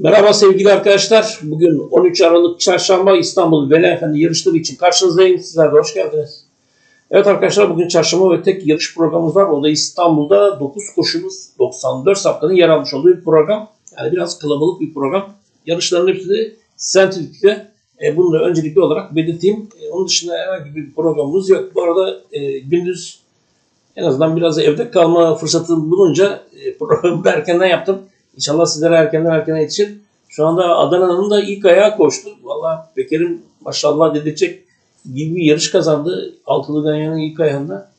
Merhaba sevgili arkadaşlar. Bugün 13 Aralık Çarşamba İstanbul Veli Efendi yarışları için karşınızdayım. Sizler de hoş geldiniz. Evet arkadaşlar bugün çarşamba ve tek yarış programımız var. O da İstanbul'da 9 koşumuz 94 safkanın yer almış olduğu bir program. Yani biraz kalabalık bir program. Yarışların hepsi de sentetikte. E, bunu da öncelikli olarak belirteyim. E, onun dışında herhangi bir programımız yok. Bu arada e, gündüz en azından biraz evde kalma fırsatı bulunca e, programı erkenden yaptım. İnşallah sizlere erkenden erkenden yetişir. Şu anda Adana'nın da ilk ayağı koştu. Valla Bekir'in maşallah dedirtecek gibi bir yarış kazandı. Altılı Ganyan'ın ilk ayağında.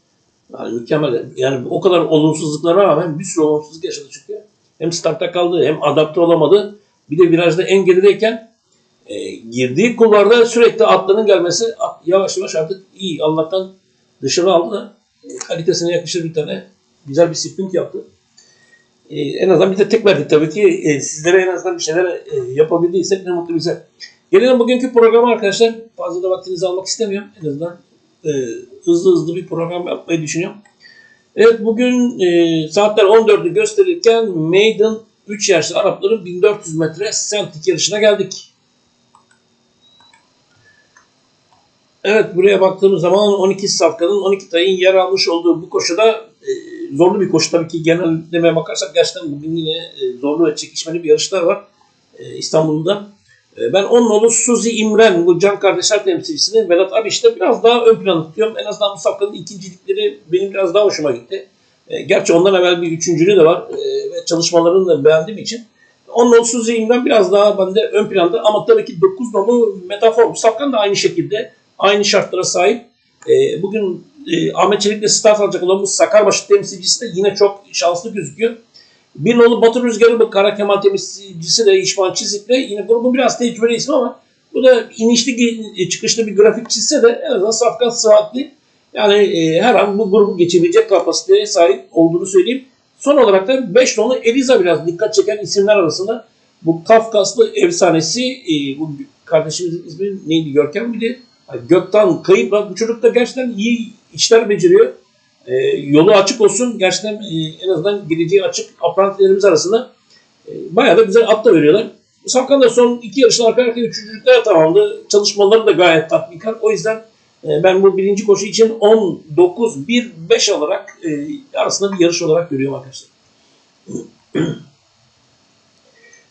Yani mükemmel. Yani o kadar olumsuzluklara rağmen bir sürü olumsuzluk yaşadı çünkü. Hem startta kaldı hem adapte olamadı. Bir de virajda en gerideyken e, girdiği kulvarda sürekli atların gelmesi yavaş yavaş artık iyi. Allah'tan dışarı aldı da e, kalitesine yakışır bir tane güzel bir sprint yaptı. Ee, en azından bir de tek verdik tabii ki. Ee, sizlere en azından bir şeyler e, yapabildiysek ne mutlu bize. Gelelim bugünkü programa arkadaşlar. Fazla da vaktinizi almak istemiyorum. En azından e, hızlı hızlı bir program yapmayı düşünüyorum. Evet bugün e, saatler 14'ü gösterirken Maiden 3 yaşlı Arapların 1400 metre sentik yarışına geldik. Evet buraya baktığımız zaman 12 safkanın 12 tayın yer almış olduğu bu koşuda e, zorlu bir koşu tabii ki genellemeye bakarsak gerçekten bugün yine e, zorlu ve çekişmeli bir yarışlar var e, İstanbul'da. E, ben onun oğlu Suzi İmren bu Can Kardeşler temsilcisini Vedat Abiş'te biraz daha ön plana tutuyorum. En azından bu safkanın ikincilikleri benim biraz daha hoşuma gitti. Gerçi ondan evvel bir üçüncülüğü de var ve çalışmalarını da beğendiğim için. Onun oğlu Suzi İmren biraz daha bende ön planda ama tabii ki 9 nolu metafor. Safkan da aynı şekilde aynı şartlara sahip. Bugün e, Ahmet Çelik'le start alacak olan bu Sakarbaşı temsilcisi de yine çok şanslı gözüküyor. Bir nolu Batı Rüzgarı bu Kara Kemal temsilcisi de İşman Çizik'le yine grubun biraz tecrübeli ismi ama bu da inişli e, çıkışlı bir grafik çizse de en azından safkan sıhhatli. Yani e, her an bu grubu geçebilecek kapasiteye sahip olduğunu söyleyeyim. Son olarak da 5 nolu Eliza biraz dikkat çeken isimler arasında. Bu Kafkaslı efsanesi e, bu kardeşimizin ismi neydi Görkem miydi? Gökten kayıp bu çocuk da gerçekten iyi işler beceriyor. E, yolu açık olsun. Gerçekten e, en azından geleceği açık aprantilerimiz arasında e, bayağı da güzel at da veriyorlar. Safkan da son iki yarışın arka arkaya üçüncülükler tamamladı. Çalışmaları da gayet tatminkar. O yüzden e, ben bu birinci koşu için 10-9-1-5 olarak e, arasında bir yarış olarak görüyorum arkadaşlar.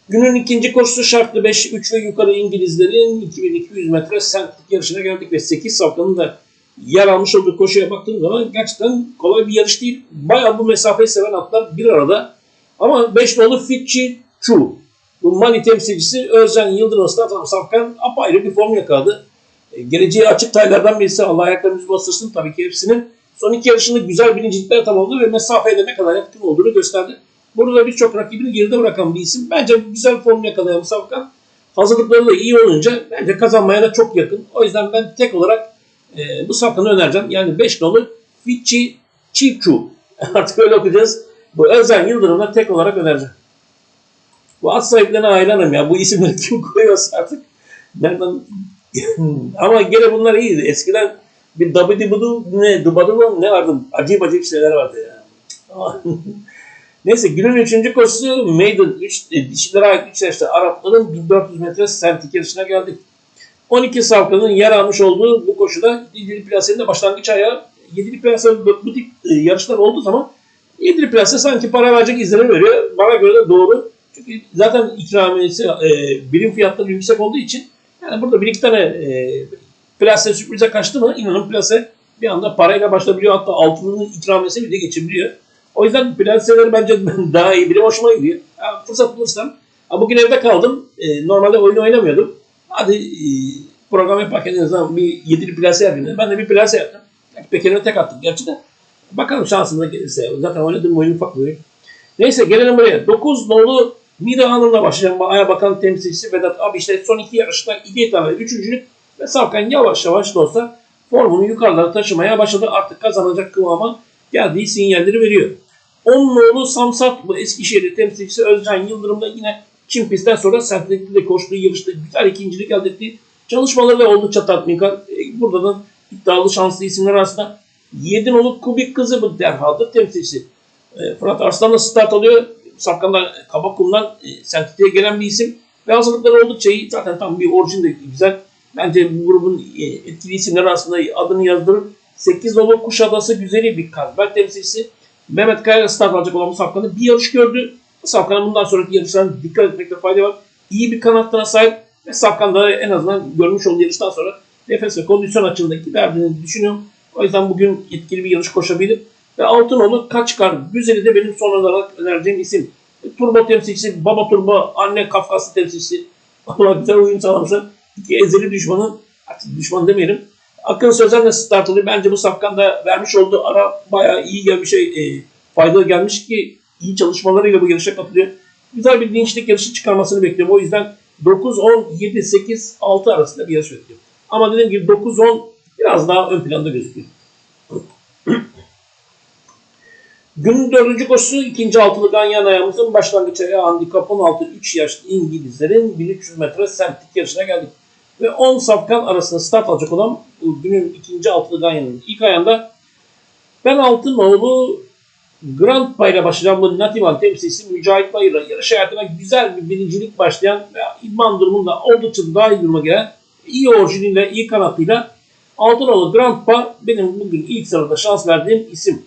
Günün ikinci koşusu şartlı 5, 3 ve yukarı İngilizlerin 2200 metre sentlik yarışına geldik ve 8 safkanın da yer almış olduğu koşuya baktığım zaman gerçekten kolay bir yarış değil. Bayağı bu mesafeyi seven atlar bir arada. Ama 5 nolu Fitchi Chu. Bu Mali temsilcisi Özcan Yıldırım Statan Safkan apayrı bir form yakaladı. E, geleceği açık taylardan birisi Allah ayaklarımızı bastırsın tabii ki hepsinin. Son iki yarışında güzel birincilikler tamamladı ve mesafeye de ne kadar yakın olduğunu gösterdi. Burada birçok rakibini geride bırakan bir isim. Bence güzel form yakalayan Safkan. Hazırlıkları da iyi olunca bence kazanmaya da çok yakın. O yüzden ben tek olarak e, bu safkanı önereceğim. Yani 5 nolu Fitchi Chichu. Artık öyle okuyacağız. Bu Özden Yıldırım'la tek olarak önereceğim. Bu at sahiplerine hayranım ya. Bu isimleri kim koyuyorsa artık. Nereden... Ama gene bunlar iyiydi. Eskiden bir Dabidibudu ne Dubadu ne vardı? Acayip acayip şeyler vardı ya. Neyse günün üçüncü koşusu Maiden 3 e, dişilere ait 3 yaşta Arapların 1400 metre yarışına geldik. 12 safkanın yer almış olduğu bu koşuda 7'li plasenin de başlangıç ayağı 7'li plase bu, tip e, yarışlar olduğu zaman 7'li plase sanki para verecek izlenim veriyor. Bana göre de doğru. Çünkü zaten ikramiyesi e, birim fiyatları yüksek olduğu için yani burada bir iki tane e, plase sürprize kaçtı mı inanın plase bir anda parayla başlayabiliyor. Hatta altının ikramiyesi bir de geçebiliyor. O yüzden plaseleri bence daha iyi. Benim hoşuma gidiyor. Yani fırsat bulursam. Bugün evde kaldım. E, normalde oyun oynamıyordum. Hadi e, program yaparken bir yedili plase yapayım. Ben de bir plase yaptım. Bekir'e tek attım gerçi de. Bakalım şansımda gelirse. Zaten oynadığım oyun ufak bir oyun. Neyse gelelim buraya. 9 nolu Mira Hanım'la başlayacağım. Aya Bakan temsilcisi Vedat abi işte son iki yarışta iki tane üçüncülük ve Savkan yavaş yavaş da olsa formunu yukarılara taşımaya başladı. Artık kazanacak kıvama geldiği sinyalleri veriyor. 10 nolu Samsat bu Eskişehir'li temsilcisi Özcan Yıldırım'da yine Çin pistten sonra sertlikle koştuğu yarışta güzel ikincilik elde etti. Çalışmaları da oldukça tatminkar. E, burada da iddialı şanslı isimler arasında 7 nolu Kubik kızı bu derhalde temsilcisi. E, Fırat Arslan'la start alıyor. Safkan'da Kabakum'dan e, sentetiğe gelen bir isim. Ve hazırlıkları oldukça iyi. Zaten tam bir orijin de güzel. Bence bu grubun e, etkili isimler arasında adını yazdırır. 8 nolu Kuşadası güzeli bir Kazbel temsilcisi. Mehmet Kaya start alacak olan bu Safkan'da bir yarış gördü. Safkan'a bundan sonraki yarışlarına dikkat etmekte fayda var. İyi bir kanatlara sahip ve Safkan da en azından görmüş olduğu yarıştan sonra nefes ve kondisyon açığındaki verdiğini düşünüyorum. O yüzden bugün etkili bir yarış koşabilir. Ve Altınoğlu Kaçkar Güzeli de benim son olarak önereceğim isim. Turbo temsilcisi, Baba Turbo, Anne Kafkaslı temsilcisi. Allah güzel oyun sağlamışlar. İki ezeli düşmanı, artık düşman demeyelim. Akın Sözen'le start alıyor. Bence bu Safkan da vermiş olduğu ara bayağı iyi gelmiş şey, e, faydalı gelmiş ki iyi çalışmalarıyla bu yarışa katılıyor. Güzel bir dinçlik yarışı çıkarmasını bekliyorum. O yüzden 9, 10, 7, 8, 6 arasında bir yarış bekliyorum. Ama dediğim gibi 9, 10 biraz daha ön planda gözüküyor. Günün dördüncü koşusu ikinci altılı Ganyan ayağımızın başlangıç ayağı handikap 16 3 yaşlı İngilizlerin 1300 metre semtlik yarışına geldik. Ve 10 safkan arasında start alacak olan günün ikinci altılı Ganyan'ın ilk ayağında ben Altınoğlu Grand Pay'la başlayan bu Natival temsilcisi Mücahit Bayır'la yarış hayatına güzel bir birincilik başlayan ve idman durumunda oldukça daha iyi duruma gelen iyi orijiniyle, iyi kanatıyla Altınoğlu Grand Pa benim bugün ilk sırada şans verdiğim isim.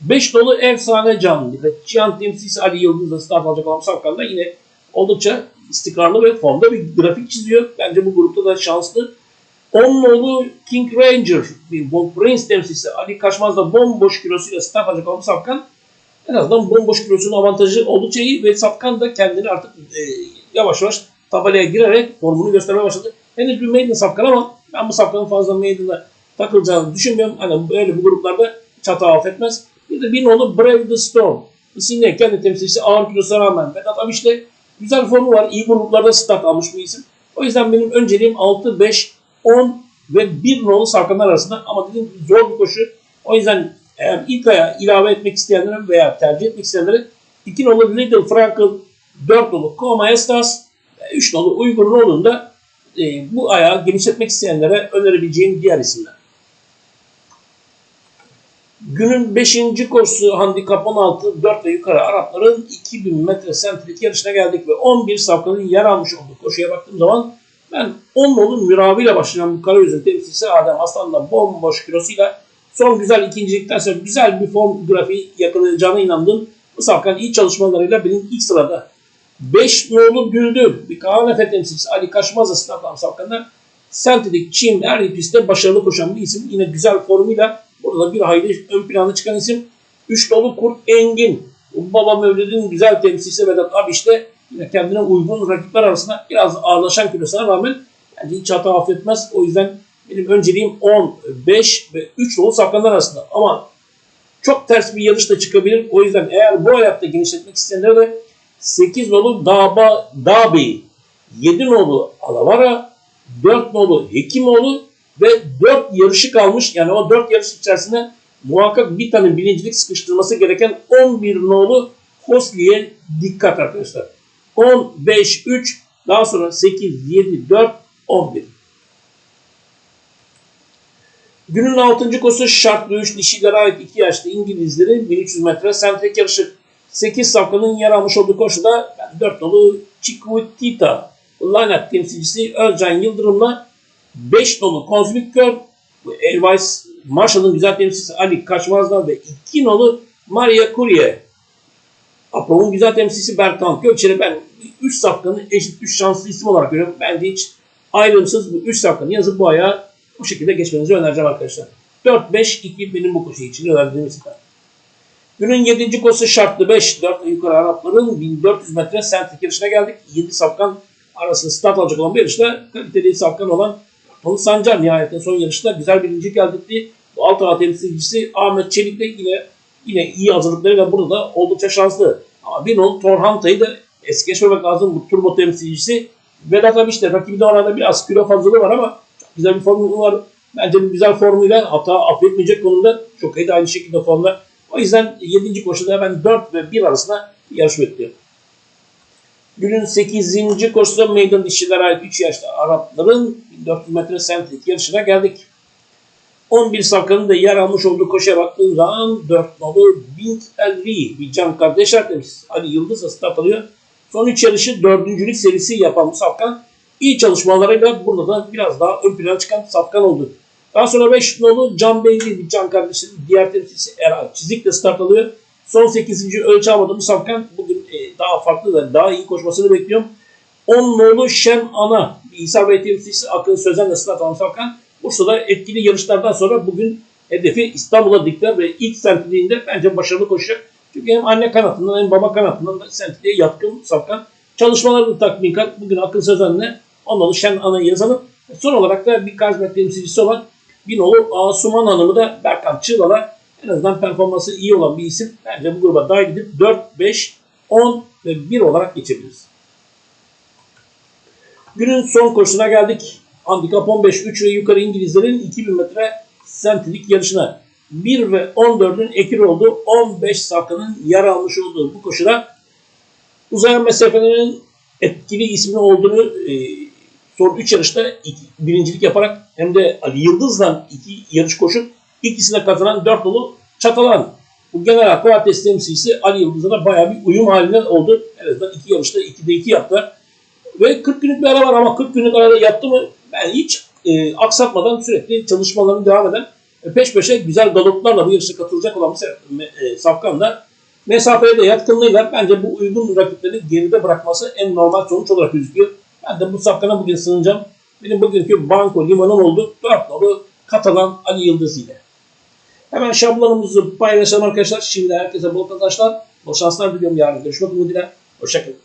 5 dolu efsane canlı ve Çiyan temsilcisi Ali Yıldız'la start alacak olan Safkan da yine oldukça istikrarlı ve formda bir grafik çiziyor. Bence bu grupta da şanslı. 10 nolu King Ranger, bir Bob Prince temsilcisi Ali Kaçmaz'da bomboş kilosuyla start alacak olan Safkan en azından bomboş kilosunun avantajı oldukça iyi ve Safkan da kendini artık e, yavaş yavaş tabelaya girerek formunu göstermeye başladı. Henüz bir maiden Safkan ama ben bu Safkan'ın fazla maiden'da takılacağını düşünmüyorum. Hani böyle bu gruplarda çatı affetmez. Bir de bir nolu Brave the Storm. İsimle kendi temsilcisi ağır kilosuna rağmen Vedat Abiş de güzel formu var. İyi gruplarda start almış bir isim. O yüzden benim önceliğim 6, 5, 10 ve 1 nolu Safkanlar arasında. Ama dediğim gibi zor bir koşu. O yüzden eğer ilk aya ilave etmek isteyenlere veya tercih etmek isteyenlere 2 nolu Little Frankel, 4 nolu Coma Estas, 3 nolu Uygur Nolu'nda e, bu ayağı genişletmek isteyenlere önerebileceğim diğer isimler. Günün 5. koşusu handikap 16 4 ve yukarı Arapların 2000 metre sentrik yarışına geldik ve 11 safkanın yer almış olduğu koşuya baktığım zaman ben 10 nolu Mirabi başlayan bu Karayüz'ün temsilcisi Adem Aslan'la bomboş kilosuyla son güzel ikincilikten sonra güzel bir form grafiği yakalayacağına inandım. Bu safkan iyi çalışmalarıyla benim ilk sırada. 5 nolu Güldür, bir Kaan Efe temsilcisi Ali Kaşmaz'la sınavdan safkanlar sentetik, çim, her pistte başarılı koşan bir isim. Yine güzel formuyla Burada bir hayli ön plana çıkan isim. Üç dolu Kurt Engin. Baba Mevlid'in güzel temsilcisi Vedat Abiş de yine kendine uygun rakipler arasında biraz ağırlaşan kilosuna rağmen bence hiç hata affetmez. O yüzden benim önceliğim 10, 5 ve 3 dolu safkanlar arasında. Ama çok ters bir yarış da çıkabilir. O yüzden eğer bu ayakta genişletmek isteyenlere de 8 nolu Dağba, Dağbey, 7 nolu Alavara, 4 nolu Hekimoğlu ve 4 yarışı kalmış. Yani o 4 yarış içerisinde muhakkak bir tane birincilik sıkıştırması gereken 11 nolu Hosli'ye dikkat arkadaşlar. 10, 5, 3 daha sonra 8, 7, 4, 11. Günün 6. koşusu şart dövüş dişilere ait 2 yaşlı İngilizlerin 1300 metre sentrik yarışı. 8 safkanın yer almış olduğu koşuda 4 nolu Chiquitita Lanet temsilcisi Özcan Yıldırım'la 5 nolu Kozmik Kör, Elvais Marshall'ın güzel temsilcisi Ali Kaçmaz'dan ve 2 nolu Maria Kurye. Apo'nun güzel temsilcisi Berkan Gökçer'e ben 3 safkanın eşit 3 şanslı isim olarak görüyorum. Bence hiç ayrımsız bu 3 safkanı yazıp bu ayağı bu şekilde geçmenizi önereceğim arkadaşlar. 4-5-2 benim bu koşu için önerdiğim isimler. Günün 7. koşusu şartlı 5. 4 yukarı Arapların 1400 metre sentrik yarışına geldik. 7 safkan arasında start alacak olan bir yarışta kaliteli safkan olan Paul Sancar nihayetinde son yarışta güzel birincilik elde etti. Bu alt ara temsilcisi Ahmet Çelik de yine yine iyi hazırlıklarıyla burada da oldukça şanslı. Ama bir nol Torhanta'yı da es geçmemek lazım. Bu turbo temsilcisi Vedat abi işte rakibinde arada biraz kilo fazlalığı var ama güzel bir formu var. Bence güzel formuyla hata affetmeyecek konumda çok iyi de aynı şekilde formda. O yüzden 7. koşuda ben 4 ve 1 arasında yarış bekliyorum. Günün 8. koşuda meydan dişilere ait 3 yaşlı Arapların 1400 metre sentrik yarışına geldik. 11 safkanın da yer almış olduğu koşuya baktığım zaman 4 nolu Bint Elri bir can kardeş arkadaşımız. Ali Yıldız'la start alıyor. Son 3 yarışı dördüncülük serisi yapan bu safkan iyi çalışmalarıyla burada da biraz daha ön plana çıkan safkan oldu. Daha sonra 5 nolu Can Beyli can kardeşim. Diğer temsilcisi Eray Çizik'le start alıyor. Son 8. ölçü almadı safkan. Bugün e, daha farklı ve daha iyi koşmasını bekliyorum. 10 nolu Şem Ana. İsa Bey temsilcisi Akın Sözen'le start alan safkan. Bursa'da etkili yarışlardan sonra bugün hedefi İstanbul'a dikler ve ilk sentiliğinde bence başarılı koşacak. Çünkü hem anne kanatından hem baba kanatından da sentiliğe yatkın safkan. Çalışmalarını tatbikat bugün Akın Sözen'le onları Şen Ana'yı yazalım. Son olarak da bir Kazmet temsilcisi olan Binolu Asuman Hanım'ı da Berkan Çığlal'a en azından performansı iyi olan bir isim. Bence bu gruba dahil edip 4, 5, 10 ve 1 olarak geçebiliriz. Günün son koşusuna geldik. Handikap 15, 3 ve yukarı İngilizlerin 2000 metre sentilik yarışına. 1 ve 14'ün ekir olduğu 15 safkanın yer almış olduğu bu koşuda uzayan mesafelerin etkili ismi olduğunu e, son 3 yarışta iki, birincilik yaparak hem de Ali Yıldız'la iki yarış koşup ikisine kazanan 4 dolu Çatalan. Bu genel Kuvvet temsilcisi Ali Yıldız'a da bayağı bir uyum halinde oldu. En azından iki yarışta 2'de 2 yaptılar. Ve 40 günlük bir ara var ama 40 günlük arada yaptı mı ben hiç e, aksatmadan sürekli çalışmalarını devam eden peş peşe güzel galoplarla bu yarışa katılacak olan e, Safkan da mesafeye de yatkınlığıyla bence bu uygun rakipleri geride bırakması en normal sonuç olarak gözüküyor. Ben de bu Safkan'a bugün sığınacağım. Benim bugünkü banko limanım oldu. 4 nolu Katalan Ali Yıldız ile. Hemen şablonumuzu paylaşalım arkadaşlar. Şimdi herkese bol kazançlar, bol şanslar diliyorum. Yarın görüşmek umuduyla. Hoşçakalın.